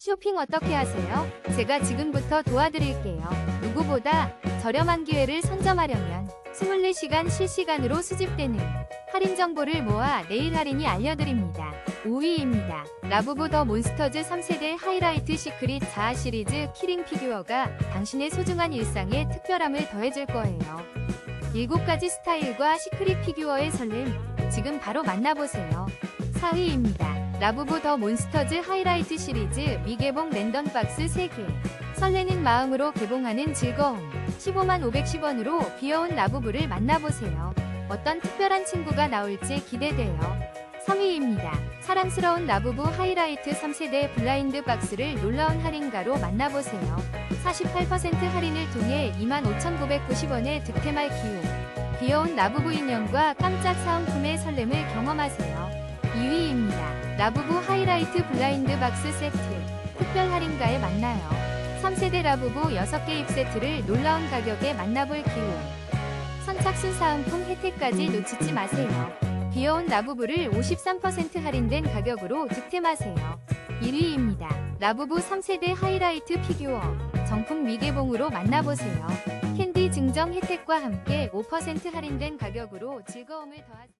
쇼핑 어떻게 하세요? 제가 지금부터 도와드릴게요. 누구보다 저렴한 기회를 선점하려면 24시간 실시간으로 수집되는 할인 정보를 모아 내일 할인이 알려드립니다. 5위입니다. 라부부 더 몬스터즈 3세대 하이라이트 시크릿 자아 시리즈 키링 피규어가 당신의 소중한 일상에 특별함을 더해줄 거예요. 7가지 스타일과 시크릿 피규어의 설렘, 지금 바로 만나보세요. 4위입니다. 라부부 더 몬스터즈 하이라이트 시리즈 미개봉 랜덤 박스 3개. 설레는 마음으로 개봉하는 즐거움. 15만 510원으로 귀여운 라부부를 만나보세요. 어떤 특별한 친구가 나올지 기대돼요. 3위입니다. 사랑스러운 라부부 하이라이트 3세대 블라인드 박스를 놀라운 할인가로 만나보세요. 48% 할인을 통해 25,990원의 득템할 기회. 귀여운 라부부 인형과 깜짝 사은품의 설렘을 경험하세요. 2위입니다. 라부부 하이라이트 블라인드 박스 세트. 특별 할인가에 만나요. 3세대 라부부 6개 입 세트를 놀라운 가격에 만나볼 기회. 선착순 사은품 혜택까지 놓치지 마세요. 귀여운 라부부를 53% 할인된 가격으로 득템하세요. 1위입니다. 라부부 3세대 하이라이트 피규어. 정품 미개봉으로 만나보세요. 캔디 증정 혜택과 함께 5% 할인된 가격으로 즐거움을 더하세요.